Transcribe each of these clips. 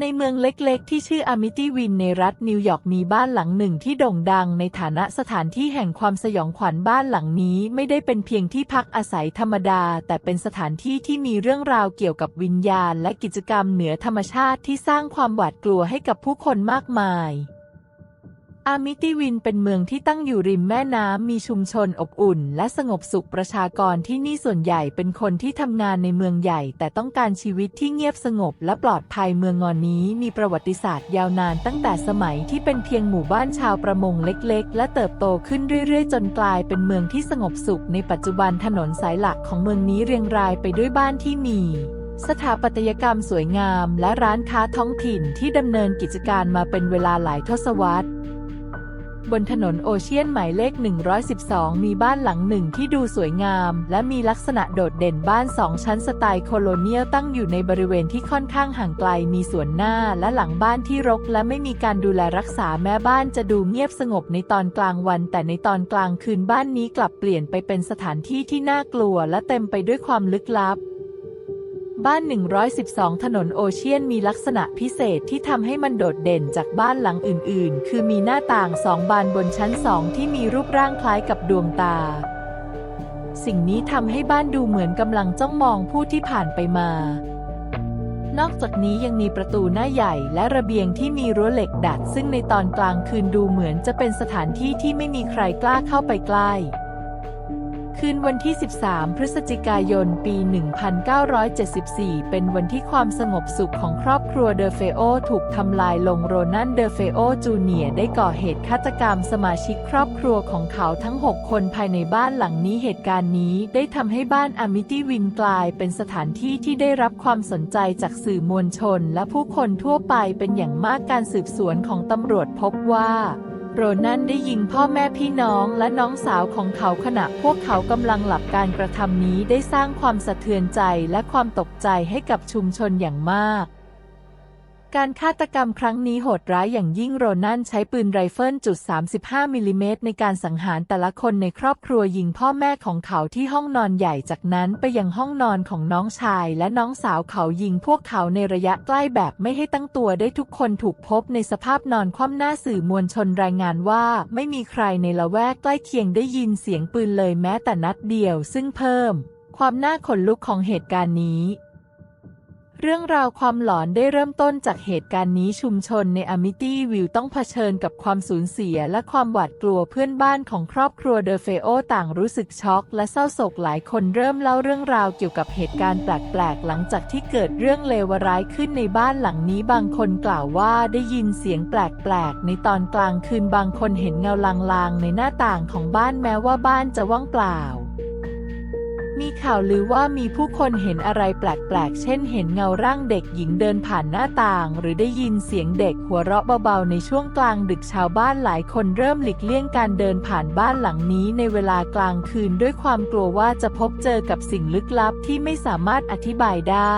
ในเมืองเล็กๆ ที่ชื่ออามิตี้วินในรัฐนิวยอร์กมีบ้านหลังหนึ่งที่โด่งดังในฐานะสถานที่แห่งความสยองขวัญบ้านหลังนี้ไม่ได้เป็นเพียงที่พักอาศัยธรรมดา แต่เป็นสถานที่ที่มีเรื่องราวเกี่ยวกับวิญญาณ และกิจกรรมเหนือธรรมชาติที่สร้างความหวาดกลัวให้กับผู้คนมากมาย อามิติวินเป็นเมืองที่ตั้งอยู่ริมแม่น้ำมีชุมชนอบอุ่น และสงบสุขประชากรที่นี่ส่วนใหญ่เป็นคนที่ทำงานในเมืองใหญ่ แต่ต้องการชีวิตที่เงียบสงบและปลอดภัยเมืองงอนนี้มีประวัติศาสตร์ยาวนานตั้งแต่สมัยที่เป็นเพียงหมู่บ้านชาวประมงเล็กๆ และเติบโตขึ้นเรื่อยๆ จนกลายเป็นเมืองที่สงบสุขในปัจจุบันถนนสายหลักของเมืองนี้เรียงรายไปด้วยบ้านที่มีสถาปัตยกรรมสวยงาม และร้านค้าท้องถิ่นที่ดำเนินกิจการมาเป็นเวลาหลายทศวรรษ บนถนนโอเชียนหมายเลข 112 มีบ้านหลังหนึ่งที่ดูสวยงาม และมีลักษณะโดดเด่นบ้านสองชั้นสไตล์โคโลเนียลตั้งอยู่ในบริเวณที่ค่อนข้างห่างไกลมีสวนหน้าและหลังบ้านที่รก และไม่มีการดูแลรักษาแม้บ้านจะดูเงียบสงบในตอนกลางวัน แต่ในตอนกลางคืนบ้านนี้กลับเปลี่ยนไปเป็นสถานที่ที่น่ากลัว และเต็มไปด้วยความลึกลับ บ้าน 112 ถนนโอเชียนมีลักษณะพิเศษที่ทำให้มันโดดเด่นจากบ้านหลังอื่นๆ คือมีหน้าต่างสองบานบนชั้นสองที่มีรูปร่างคล้ายกับดวงตา สิ่งนี้ทำให้บ้านดูเหมือนกำลังจ้องมองผู้ที่ผ่านไปมา นอกจากนี้ยังมีประตูหน้าใหญ่และระเบียงที่มีรั้วเหล็กดัด ซึ่งในตอนกลางคืนดูเหมือนจะเป็นสถานที่ที่ไม่มีใครกล้าเข้าไปใกล้ คืนวันที่ 13 พฤศจิกายน ปี 1974 เป็นวันที่ความสงบสุขของครอบครัวเดอเฟโอถูกทำลายลงโรนันเดอเฟโอจูเนียได้ก่อเหตุฆาตกรรมสมาชิกครอบครัวของเขาทั้ง 6 คนภายในบ้านหลังนี้เหตุการณ์นี้ได้ทำให้บ้านอามิตี้วินกลายเป็นสถานที่ที่ได้รับความสนใจจากสื่อมวลชน และผู้คนทั่วไปเป็นอย่างมากการสืบสวนของตำรวจพบว่า โรนันได้ยิงพ่อแม่พี่น้องและน้องสาวของเขาขณะพวกเขากำลังหลับการกระทำนี้ได้สร้างความสะเทือนใจและความตกใจให้กับชุมชนอย่างมาก การฆาตกรรมครั้งนี้โหดร้ายอย่างยิ่งโรนันใช้ปืนไรเฟิลจุด35มิลลิเมตรในการสังหารแต่ละคนในครอบครัวยิงพ่อแม่ของเขาที่ห้องนอนใหญ่จากนั้นไปยังห้องนอนของน้องชายและน้องสาวเขายิงพวกเขาในระยะใกล้แบบไม่ให้ตั้งตัวได้ทุกคนถูกพบในสภาพนอนคว่ำหน้าสื่อมวลชนรายงานว่า ไม่มีใครในละแวกใกล้เคียงได้ยินเสียงปืนเลยแม้แต่นัดเดียว ซึ่งเพิ่ม ความน่าขนลุกของเหตุการณ์นี้ เรื่องราวความหลอนได้เริ่มต้นจากเหตุการณ์นี้ชุมชนในอามิตี้วิวต้องเผชิญกับความสูญเสียและความหวาดกลัวเพื่อนบ้านของครอบครัวเดอเฟโอต่างรู้สึกช็อกและเศร้าโศกหลายคนเริ่มเล่าเรื่องราวเกี่ยวกับเหตุการณ์แปลกๆ หลังจากที่เกิดเรื่องเลวร้ายขึ้นในบ้านหลังนี้บางคนกล่าวว่าได้ยินเสียงแปลกๆ ในตอนกลางคืนบางคนเห็นเงาลางๆ ในหน้าต่างของบ้านแม้ว่าบ้านจะว่างเปล่า มีข่าวลือว่ามีผู้คนเห็นอะไรแปลกๆ เช่นเห็นเงาร่างเด็กหญิงเดินผ่านหน้าต่าง หรือได้ยินเสียงเด็กหัวเราะเบาๆ ในช่วงกลางดึกชาวบ้านหลายคนเริ่มหลีกเลี่ยงการเดินผ่านบ้านหลังนี้ในเวลากลางคืนด้วยความกลัวว่าจะพบเจอกับสิ่งลึกลับที่ไม่สามารถอธิบายได้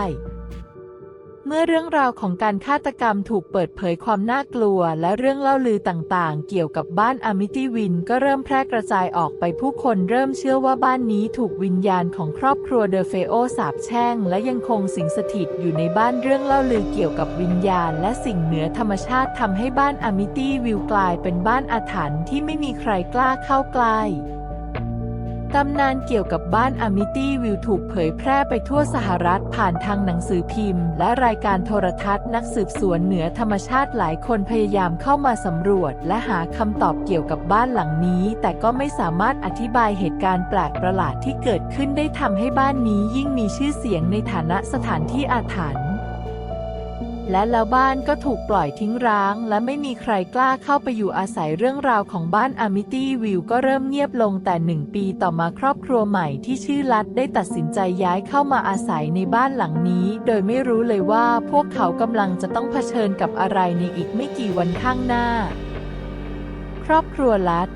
เมื่อเรื่องราวของการฆาตกรรมถูกเปิดเผยความน่ากลัว และเรื่องเล่าลือต่างๆ เกี่ยวกับบ้านอามิตี้วินก็เริ่มแพร่กระจายออกไปผู้คนเริ่มเชื่อว่าบ้านนี้ถูกวิญญาณของครอบครัวเดอเฟโอสาบแช่ง และยังคงสิงสถิตอยู่ในบ้านเรื่องเล่าลือเกี่ยวกับวิญญาณ และสิ่งเหนือธรรมชาติทำให้บ้านอามิตี้วิวกลายเป็นบ้านอาถรรพ์ที่ไม่มีใครกล้าเข้าใกล้ ตำนานเกี่ยวกับบ้านอามิตี้วิวถูกเผยแพร่ไปทั่วสหรัฐผ่านทางหนังสือพิมพ์ และรายการโทรทัศน์นักสืบสวนเหนือธรรมชาติหลายคนพยายามเข้ามาสำรวจ และหาคำตอบเกี่ยวกับบ้านหลังนี้ แต่ก็ไม่สามารถอธิบายเหตุการณ์แปลกประหลาดที่เกิดขึ้นได้ทำให้บ้านนี้ยิ่งมีชื่อเสียงในฐานะสถานที่อาถรรพ์ และแล้วบ้านก็ถูกปล่อยทิ้งร้าง และไม่มีใครกล้าเข้าไปอยู่อาศัยเรื่องราวของบ้านอามิตี้วิวก็เริ่มเงียบลงแต่หนึ่งปีต่อมาครอบครัวใหม่ที่ชื่อลัดได้ตัดสินใจย้ายเข้ามาอาศัยในบ้านหลังนี้ โดยไม่รู้เลยว่าพวกเขากำลังจะต้องเผชิญกับอะไรในอีกไม่กี่วันข้างหน้า ครอบครัวลัด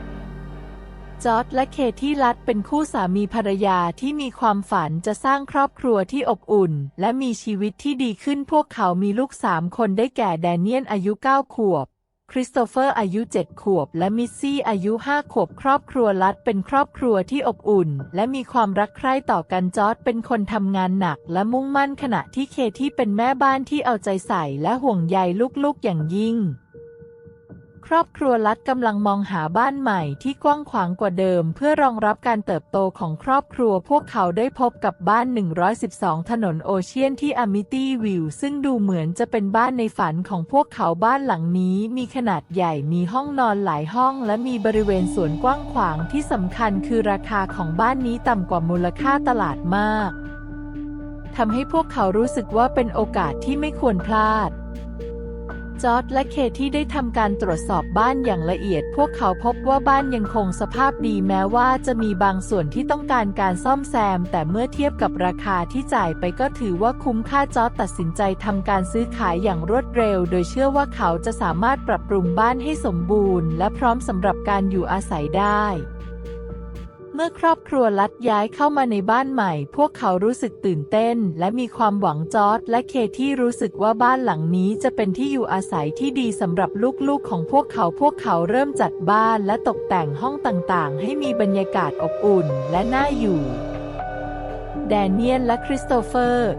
จอร์ดและเคที่ลัดเป็นคู่สามีภรรยาที่มีความฝันจะสร้างครอบครัวที่อบอุ่น และมีชีวิตที่ดีขึ้นพวกเขามีลูกสามคนได้แก่แดเนียนอายุ 9 ขวบ คริสโตเฟอร์อายุ 7 ขวบ และมิสซี่อายุ 5 ขวบครอบครัวลัดเป็นครอบครัวที่อบอุ่น และมีความรักใคร่ต่อกันจอร์ดเป็นคนทำงานหนัก และมุ่งมั่นขณะที่เคที่เป็นแม่บ้านที่เอาใจใส่และห่วงใยลูกๆอย่างยิ่ง ครอบครัวลัดกำลังมองหาบ้านใหม่ที่กว้างขวางกว่าเดิม เพื่อรองรับการเติบโตของครอบครัวพวกเขาได้พบกับบ้าน 112 ถนนโอเชียนที่อมิตี้วิวซึ่งดูเหมือนจะเป็นบ้านในฝันของพวกเขาบ้านหลังนี้มีขนาดใหญ่มีห้องนอนหลายห้อง และมีบริเวณสวนกว้างขวางที่สำคัญคือราคาของบ้านนี้ต่ำกว่ามูลค่าตลาดมากทำให้พวกเขารู้สึกว่าเป็นโอกาสที่ไม่ควรพลาด จอร์ดและเคที่ได้ทำการตรวจสอบบ้านอย่างละเอียด พวกเขาพบว่าบ้านยังคงสภาพดีแม้ว่าจะมีบางส่วนที่ต้องการการซ่อมแซม แต่เมื่อเทียบกับราคาที่จ่ายไปก็ถือว่าคุ้มค่าจอร์ดตัดสินใจทำการซื้อขายอย่างรวดเร็ว โดยเชื่อว่าเขาจะสามารถปรับปรุงบ้านให้สมบูรณ์ และพร้อมสำหรับการอยู่อาศัยได้ เมื่อครอบครัวลัดย้ายเข้ามาในบ้านใหม่ พวกเขารู้สึกตื่นเต้น และมีความหวังจอร์ดและเคที่รู้สึกว่าบ้านหลังนี้จะเป็นที่อยู่อาศัยที่ดีสำหรับลูกๆของพวกเขาพวกเขาเริ่มจัดบ้านและตกแต่งห้องต่างๆ ให้มีบรรยากาศอบอุ่นและน่าอยู่ แดเนียลและคริสโตเฟอร์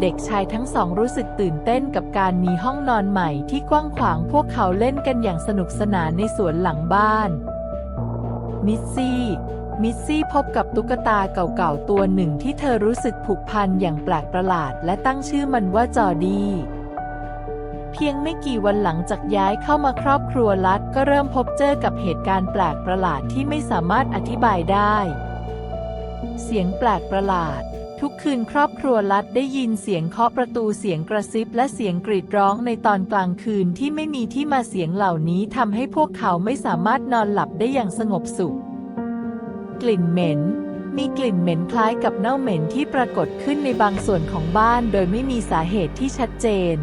เด็กชายทั้งสองรู้สึกตื่นเต้นกับการมีห้องนอนใหม่ที่กว้างขวางพวกเขาเล่นกันอย่างสนุกสนานในสวนหลังบ้าน มิสซี่ มิสซี่พบกับตุ๊กตาเก่าๆ ตัวหนึ่งที่เธอรู้สึกผูกพันอย่างแปลกประหลาด และตั้งชื่อมันว่าจอดี้เพียงไม่กี่วันหลังจากย้ายเข้ามาครอบครัวลัดก็เริ่มพบเจอกับเหตุการณ์แปลกประหลาดที่ไม่สามารถอธิบายได้ เสียงแปลกประหลาด ทุกคืนครอบครัวลัดได้ยินเสียงเคาะประตูเสียงกระซิบและเสียงกรีดร้องในตอนกลางคืนที่ไม่มีที่มาเสียงเหล่านี้ทำให้พวกเขาไม่สามารถนอนหลับได้อย่างสงบสุข กลิ่นเหม็น มีกลิ่นเหม็นคล้ายกับเน่าเหม็นที่ปรากฏขึ้นในบางส่วนของบ้านโดยไม่มีสาเหตุที่ชัดเจน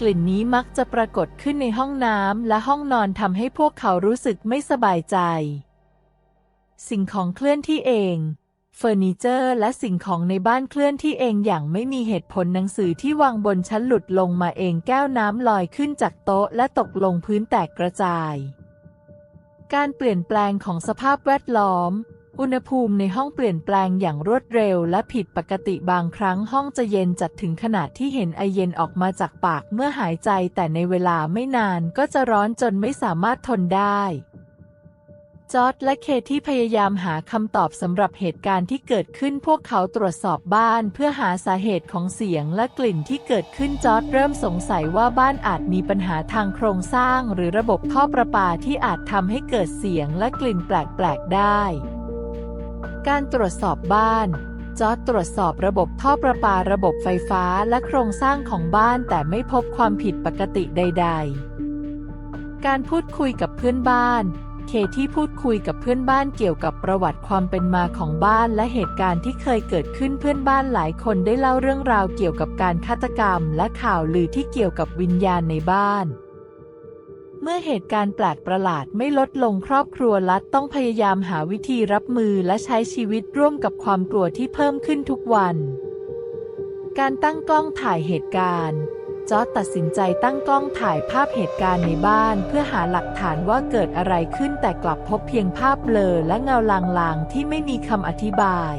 กลิ่นนี้มักจะปรากฏขึ้นในห้องน้ำและห้องนอนทำให้พวกเขารู้สึกไม่สบายใจ สิ่งของเคลื่อนที่เองเฟอร์นิเจอร์และสิ่งของในบ้านเคลื่อนที่เองอย่างไม่มีเหตุผลหนังสือที่วางบนชั้นหลุดลงมาเองแก้วน้ำลอยขึ้นจากโต๊ะและตกลงพื้นแตกกระจาย การเปลี่ยนแปลงของสภาพแวดล้อม อุณหภูมิในห้องเปลี่ยนแปลงอย่างรวดเร็วและผิดปกติบางครั้งห้องจะเย็นจัดถึงขนาดที่เห็นไอเย็นออกมาจากปากเมื่อหายใจแต่ในเวลาไม่นานก็จะร้อนจนไม่สามารถทนได้ จอร์ดและเคที่พยายามหาคำตอบสำหรับเหตุการณ์ที่เกิดขึ้นพวกเขาตรวจสอบบ้านเพื่อหาสาเหตุของเสียงและกลิ่นที่เกิดขึ้นจอร์ดเริ่มสงสัยว่าบ้านอาจมีปัญหาทางโครงสร้าง หรือระบบท่อประปาที่อาจทำให้เกิดเสียงและกลิ่นแปลกๆได้ การตรวจสอบบ้านจอร์ดตรวจสอบระบบท่อประปาระบบไฟฟ้าและโครงสร้างของบ้านแต่ไม่พบความผิดปกติใด ๆ การพูดคุยกับเพื่อนบ้าน เคที่พูดคุยกับเพื่อนบ้านเกี่ยวกับประวัติความเป็นมาของบ้านและเหตุการณ์ที่เคยเกิดขึ้นเพื่อนบ้านหลายคนได้เล่าเรื่องราวเกี่ยวกับการฆาตกรรม และข่าวลือที่เกี่ยวกับวิญญาณในบ้าน เมื่อเหตุการณ์แปลกประหลาดไม่ลดลงครอบครัวลัดต้องพยายามหาวิธีรับมือและใช้ชีวิตร่วมกับความกลัวที่เพิ่มขึ้นทุกวัน การตั้งกล้องถ่ายเหตุการณ์ จอร์จตัดสินใจตั้งกล้องถ่ายภาพเหตุการณ์ในบ้าน เพื่อหาหลักฐานว่าเกิดอะไรขึ้นแต่กลับพบเพียงภาพเบลอและเงาลางๆ ที่ไม่มีคำอธิบาย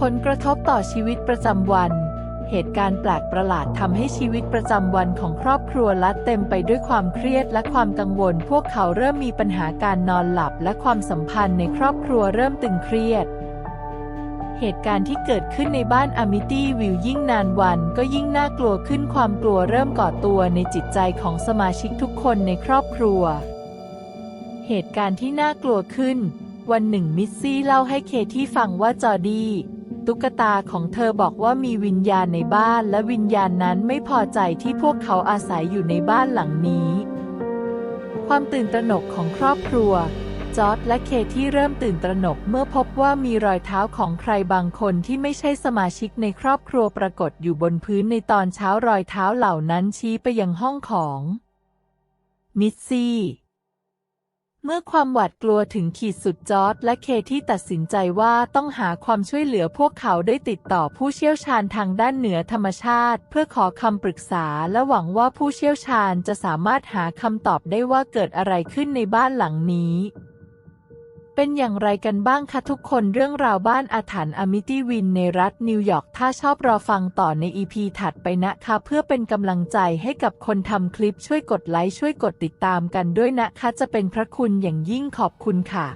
ผลกระทบต่อชีวิตประจำวัน เหตุการณ์แปลกประหลาดทำให้ชีวิตประจำวันของครอบครัวลัดเต็มไปด้วยความเครียดและความกังวล พวกเขาเริ่มมีปัญหาการนอนหลับ และความสัมพันธ์ในครอบครัวเริ่มตึงเครียด เหตุการณ์ที่เกิดขึ้นในบ้านอมิตี้วิวยิ่งนานวันก็ยิ่งน่ากลัวขึ้นความกลัวเริ่มก่อตัวในจิตใจของสมาชิกทุกคนในครอบครัว เหตุการณ์ที่น่ากลัวขึ้น วันหนึ่งมิสซี่เล่าให้เคที่ฟังว่าจอดี้ตุ๊กตาของเธอบอกว่ามีวิญญาณในบ้านและวิญญาณนั้นไม่พอใจที่พวกเขาอาศัยอยู่ในบ้านหลังนี้ ความตื่นตระหนกของครอบครัว จอร์ดและเคที่เริ่มตื่นตระหนกเมื่อพบว่ามีรอยเท้าของใครบางคนที่ไม่ใช่สมาชิกในครอบครัวปรากฏอยู่บนพื้นในตอนเช้ารอยเท้าเหล่านั้นชี้ไปยังห้องของมิสซี่เมื่อความหวาดกลัวถึงขีดสุดจอร์ดและเคที่ตัดสินใจว่าต้องหาความช่วยเหลือพวกเขาได้ติดต่อผู้เชี่ยวชาญทางด้านเหนือธรรมชาติ เพื่อขอคำปรึกษาและหวังว่าผู้เชี่ยวชาญจะสามารถหาคำตอบได้ว่าเกิดอะไรขึ้นในบ้านหลังนี้ เป็นอย่างไรกันบ้างคะทุกคนเรื่องราวบ้านอาถรรพ์อมิตี้วินในรัฐนิวยอร์กถ้าชอบรอฟังต่อในอีพีถัดไปนะคะเพื่อเป็นกำลังใจให้กับคนทำคลิปช่วยกดไลค์ช่วยกดติดตามกันด้วยนะคะจะเป็นพระคุณอย่างยิ่งขอบคุณค่ะ